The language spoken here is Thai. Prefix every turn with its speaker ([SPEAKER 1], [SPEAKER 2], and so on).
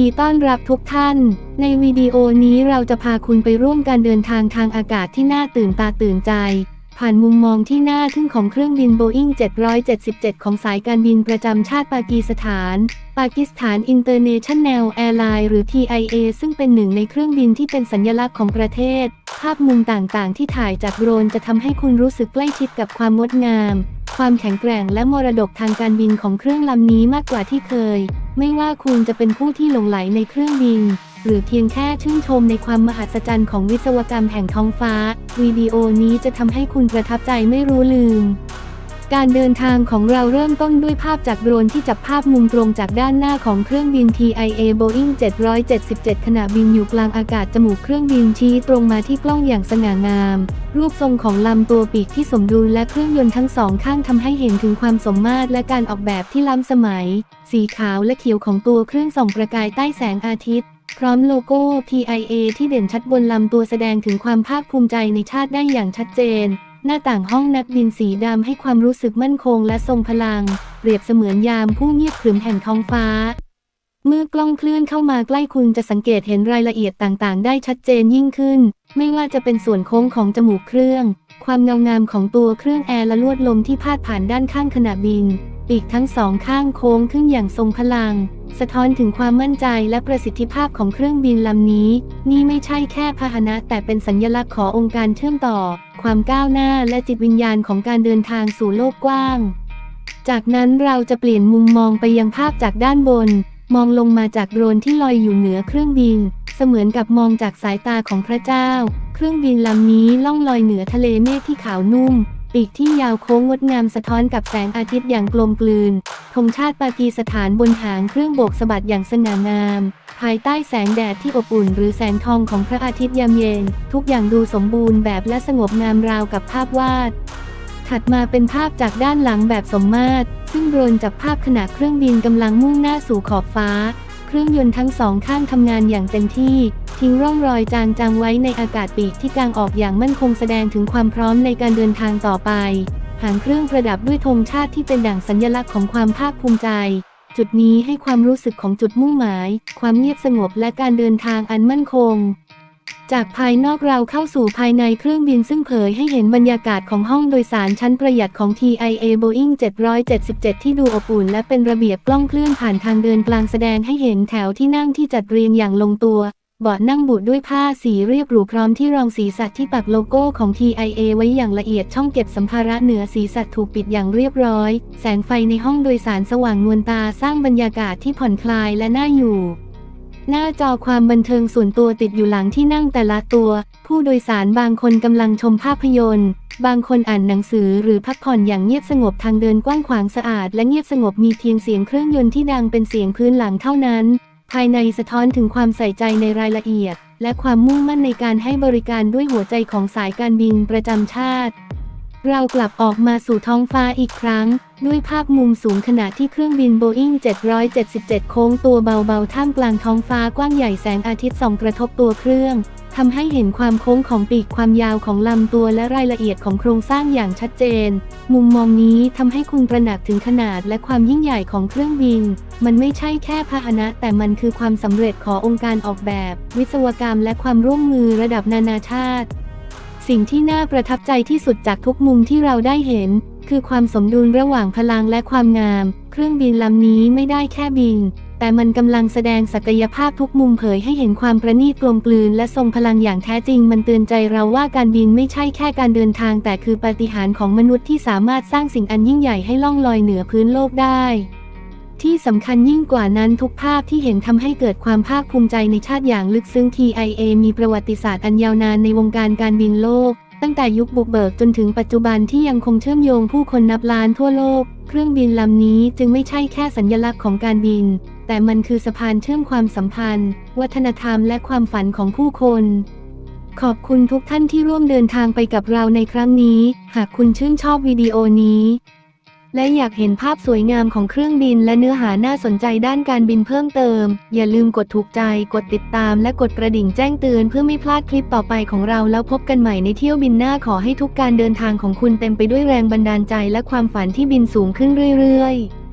[SPEAKER 1] ีต้อนรับทุกท่าน ในวิดีโอนี้เราจะพาคุณไปร่วมการเดินทางทางอากาศที่น่าตื่นตาตื่นใจ ผ่านมุมมองที่น่าทึ่งของเครื่องบิน Boeing 777 ของสายการบินประจำชาติปากีสถาน ปากีสถาน International Airlines หรือ TIA ซึ่งเป็นหนึ่งในเครื่องบินที่เป็นสัญลักษณ์ของประเทศ ภาพมุมต่างๆ ที่ถ่ายจากโดรนจะทำให้คุณรู้สึกใกล้ชิดกับความงดงาม ความแข็งแกร่งและมรดกทางการบินของเครื่องลำนี้มากกว่าที่เคย ไม่ว่าคุณจะเป็นผู้ที่หลงไหลในเครื่องบิน หรือเพียงแค่ชื่นชมในความมหัศจรรย์ของวิศวกรรมแห่งท้องฟ้า วิดีโอนี้จะทำให้คุณประทับใจไม่รู้ลืม การเดินทางของเราเริ่มต้นด้วยภาพจากโดรนที่จับภาพมุมตรงจากด้านหน้าของเครื่องบิน TIA Boeing 777 ขณะบินอยู่กลางอากาศจมูกเครื่องบินชี้ตรงมาที่กล้องอย่างสง่างาม รูปทรงของลำตัวปีกที่สมดุลและเครื่องยนต์ทั้งสองข้างทำให้เห็นถึงความสมมาตรและการออกแบบที่ล้ำสมัย สีขาวและเขียวของตัวเครื่องส่องประกายใต้แสงอาทิตย์พร้อมโลโก้ TIA ที่เด่นชัดบนลำตัวแสดงถึงความภาคภูมิใจในชาติได้อย่างชัดเจน หน้าต่างห้องนักบินสีดำให้ความรู้สึกมั่นคงและทรงพลัง เปรียบเสมือนยามผู้เงียบขรึมแห่งท้องฟ้า เมื่อกล้องเคลื่อนเข้ามาใกล้คุณจะสังเกตเห็นรายละเอียดต่างๆ ได้ชัดเจนยิ่งขึ้น ไม่ว่าจะเป็นส่วนโค้งของจมูกเครื่อง ความเงางามของตัวเครื่องแอร์และลวดลมที่พาดผ่านด้านข้างขณะบิน ปีกทั้งสองข้างโค้งขึ้นอย่างทรงพลัง สะท้อนถึงความมั่นใจและประสิทธิภาพของเครื่องบินลำนี้ นี่ไม่ใช่แค่พาหนะแต่เป็นสัญลักษณ์ขององค์การเชื่อมต่อ ความก้าวหน้าและจิตวิญญาณของการเดินทางสู่โลกกว้าง จากนั้นเราจะเปลี่ยนมุมมองไปยังภาพจากด้านบน มองลงมาจากโดรนที่ลอยอยู่เหนือเครื่องบิน เสมือนกับมองจากสายตาของพระเจ้า เครื่องบินลำนี้ล่องลอยเหนือทะเลเมฆที่ขาวนุ่ม ปีกที่ยาวโค้งงดงามสะท้อนกับแสงอาทิตย์อย่างกลมกลืน ธงชาติปากีสถานบนหางเครื่องโบกสะบัดอย่างสง่างาม ภายใต้แสงแดดที่อบอุ่นหรือแสงทองของพระอาทิตย์ยามเย็น ทุกอย่างดูสมบูรณ์แบบและสงบงามราวกับภาพวาด ถัดมาเป็นภาพจากด้านหลังแบบสมมาตร ซึ่งโดรนจับภาพขณะเครื่องบินกำลังมุ่งหน้าสู่ขอบฟ้า เครื่องยนต์ทั้งสองข้างทำงานอย่างเต็มที่ ทิ้งร่องรอยจางๆไว้ในอากาศปีกที่กางออกอย่างมั่นคงแสดงถึงความพร้อมในการเดินทางต่อไป หางเครื่องประดับด้วยธงชาติที่เป็นด่างสัญลักษณ์ของความภาคภูมิใจ จุดนี้ให้ความรู้สึกของจุดมุ่งหมาย ความเงียบสงบและการเดินทางอันมั่นคง จากภายนอกเราเข้าสู่ภายในเครื่องบินซึ่งเผยให้เห็นบรรยากาศของห้องโดยสารชั้นประหยัดของ TIA Boeing 777 ที่ดูอบอุ่นและเป็นระเบียบกล้องเคลื่อนผ่านทางเดินกลางแสดงให้เห็นแถวที่นั่งที่จัดเรียงอย่างลงตัว เบาะนั่งบุด้วยผ้าสีเรียบหรูพร้อมที่รองศีรษะที่ปักโลโก้ของ TIA ไว้อย่างละเอียดช่องเก็บสัมภาระเหนือศีรษะถูกปิดอย่างเรียบร้อย แสงไฟในห้องโดยสารสว่างนวลตาสร้างบรรยากาศที่ผ่อนคลายและน่าอยู่ หน้าจอความบันเทิงส่วนตัวติดอยู่หลังที่นั่งแต่ละตัว ผู้โดยสารบางคนกำลังชมภาพยนตร์บางคนอ่านหนังสือหรือพักผ่อนอย่างเงียบสงบทางเดินกว้างขวางสะอาด และเงียบสงบมีเพียงเสียงเครื่องยนต์ที่ดังเป็นเสียงพื้นหลังเท่านั้น ภายในสะท้อนถึงความใส่ใจในรายละเอียด และความมุ่งมั่นในการให้บริการด้วยหัวใจของสายการบินประจำชาติ เรากลับออกมาสู่ท้องฟ้าอีกครั้ง ด้วยภาพมุมสูงขณะที่เครื่องบิน Boeing 777 โค้งตัวเบาๆ ท่ามกลางท้องฟ้ากว้างใหญ่แสงอาทิตย์ส่องกระทบตัวเครื่อง ทำให้เห็นความโค้งของปีกความยาวของลำตัวและรายละเอียดของโครงสร้างอย่างชัดเจน มุมมองนี้ทำให้คุณประหนักถึงขนาดและความยิ่งใหญ่ของเครื่องบิน มันไม่ใช่แค่พาหนะ แต่มันคือความสำเร็จขององค์การออกแบบ วิศวกรรม และความร่วมมือระดับนานาชาติ สิ่งที่น่าประทับใจที่สุดจากทุกมุมที่เราได้เห็น คือความสมดุลระหว่างพลังและความงาม เครื่องบินลำนี้ไม่ได้แค่บิน แต่มันกำลังแสดงศักยภาพทุกมุมเผยให้เห็นความประณีตกลมกลืน และทรงพลังอย่างแท้จริง มันเตือนใจเราว่าการบินไม่ใช่แค่การเดินทาง แต่คือปาฏิหาริย์ของมนุษย์ที่สามารถสร้างสิ่งอันยิ่งใหญ่ให้ล่องลอยเหนือพื้นโลกได้ ที่สำคัญยิ่งกว่านั้นทุกภาพที่เห็นทำให้เกิดความภาคภูมิใจในชาติอย่างลึกซึ้ง TIA มีประวัติศาสตร์อันยาวนานในวงการการบินโลก ตั้งแต่ยุคบุกเบิกจนถึงปัจจุบันที่ยังคงเชื่อมโยงผู้คนนับล้านทั่วโลก เครื่องบินลำนี้จึงไม่ใช่แค่สัญลักษณ์ของการบิน แต่มันคือสะพานเชื่อมความสัมพันธ์ วัฒนธรรมและความฝันของผู้คน ขอบคุณทุกท่านที่ร่วมเดินทางไปกับเราในครั้งนี้ หากคุณชื่นชอบวิดีโอนี้ และอยากเห็นภาพสวยงามของเครื่องบินและเนื้อหาน่าสนใจด้านการบินเพิ่มเติม อย่าลืมกดถูกใจ กดติดตาม และกดกระดิ่งแจ้งเตือนเพื่อไม่พลาดคลิปต่อไปของเราแล้วพบกันใหม่ในเที่ยวบินหน้าขอให้ทุกการเดินทางของคุณเต็มไปด้วยแรงบันดาลใจและความฝันที่บินสูงขึ้นเรื่อยๆ